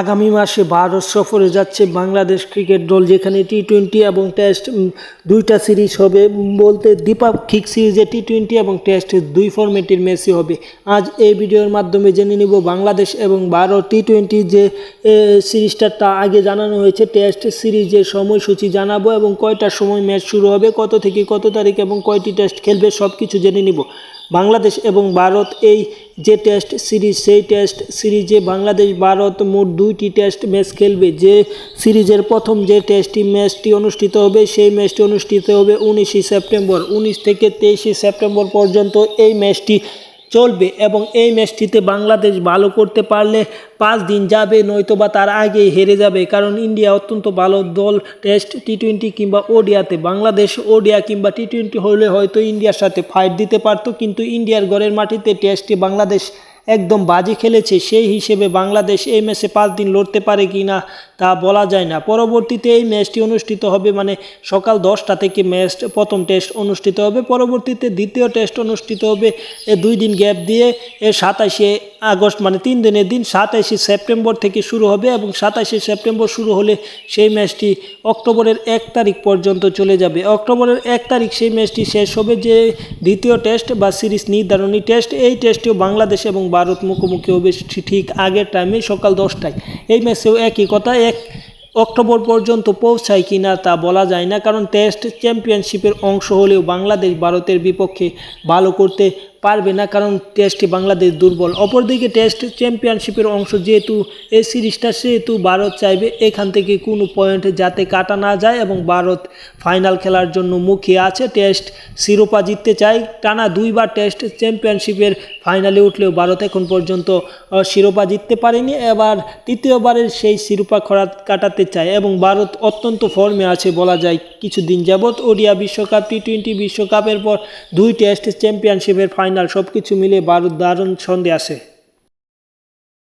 আগামী মাসে ভারত সফরে যাচ্ছে বাংলাদেশ ক্রিকেট দল, যেখানে টি টোয়েন্টি এবং টেস্ট দুইটা সিরিজ হবে। বলতে দ্বিপাক্ষিক সিরিজে টি টোয়েন্টি এবং টেস্ট দুই ফরম্যাটের ম্যাচই হবে। আজ এই ভিডিওর মাধ্যমে জেনে নিব বাংলাদেশ এবং ভারত টি টোয়েন্টি যে সিরিজটা তা আগে জানানো হয়েছে। টেস্ট সিরিজের সময়সূচি জানাব এবং কয়টার সময় ম্যাচ শুরু হবে, কত থেকে কত তারিখ এবং কয়টি টেস্ট খেলবে সব কিছু জেনে নিব। বাংলাদেশ এবং ভারত এই যে টেস্ট সিরিজ সেই টেস্ট সিরিজে বাংলাদেশ, ভারত মোট দুইটি টেস্ট ম্যাচ খেলবে। যে সিরিজের প্রথম যে টেস্টটি ম্যাচটি অনুষ্ঠিত হবে, সেই ম্যাচটি অনুষ্ঠিত হবে উনিশে সেপ্টেম্বর উনিশ থেকে তেইশে সেপ্টেম্বর পর্যন্ত এই ম্যাচটি চলবে এবং এই ম্যাচটিতে বাংলাদেশ ভালো করতে পারলে পাঁচ দিন যাবে নয়তো বা তার আগেই হেরে যাবে। কারণ ইন্ডিয়া অত্যন্ত ভালো দল, টেস্ট টি টোয়েন্টি কিংবা ওডিয়াতে। বাংলাদেশ, ওডিয়া কিংবা টি টোয়েন্টি হলে হয়তো ইন্ডিয়ার সাথে ফাইট দিতে পারতো, কিন্তু ইন্ডিয়ার ঘরের মাটিতে টেস্টে বাংলাদেশ একদম বাজে খেলেছে, সেই হিসেবে বাংলাদেশ এই ম্যাচে পাঁচ দিন লড়তে পারে কি না তা বলা যায় না। পরবর্তীতে এই ম্যাচটি অনুষ্ঠিত হবে মানে সকাল দশটা থেকে ম্যাচ, প্রথম টেস্ট অনুষ্ঠিত হবে। পরবর্তীতে দ্বিতীয় টেস্ট অনুষ্ঠিত হবে। দুই দিন গ্যাপ দিয়ে এ সাতাশে আগস্ট মানে তিন দিনের দিন সাতাশে সেপ্টেম্বর থেকে শুরু হবে এবং সাতাশে সেপ্টেম্বর শুরু হলে সেই ম্যাচটি অক্টোবরের এক তারিখ পর্যন্ত চলে যাবে। অক্টোবরের এক তারিখ সেই ম্যাচটি শেষ হবে যে দ্বিতীয় টেস্ট বা সিরিজ নির্ধারণী টেস্ট। এই টেস্টেও বাংলাদেশ এবং ভারত মুখোমুখি হবে ঠিক আগের টাইমে সকাল দশটায়। এই ম্যাচেও একই কথা, এক অক্টোবর পর্যন্ত পৌঁছায় কিনা তা বলা যায় না, কারণ টেস্ট চ্যাম্পিয়নশিপের অংশ হলেও বাংলাদেশ ভারতের বিপক্ষে ভালো করতে পারবে না কারণ টেস্টে বাংলাদেশ দুর্বল। অপরদিকে টেস্ট চ্যাম্পিয়নশিপের অংশ যেহেতু এই সিরিজটা, সেহেতু ভারত চাইবে এখান থেকে কোনো পয়েন্ট যাতে কাটা না যায় এবং ভারত ফাইনাল খেলার জন্য মুখে আছে। টেস্ট শিরোপা জিততে চায়। টানা দুইবার টেস্ট চ্যাম্পিয়নশিপের ফাইনালে উঠলেও ভারত এখন পর্যন্ত শিরোপা জিততে পারেনি। এবার তৃতীয়বারের সেই শিরোপা খরা কাটাতে চায় এবং ভারত অত্যন্ত ফর্মে আছে বলা যায় কিছুদিন যাবৎ। ওডিয়া বিশ্বকাপ টি টোয়েন্টি বিশ্বকাপের পর দুই টেস্ট চ্যাম্পিয়নশিপের ফাইনাল সব কিছু মিলে বারো দারুণ ছন্দে আছে।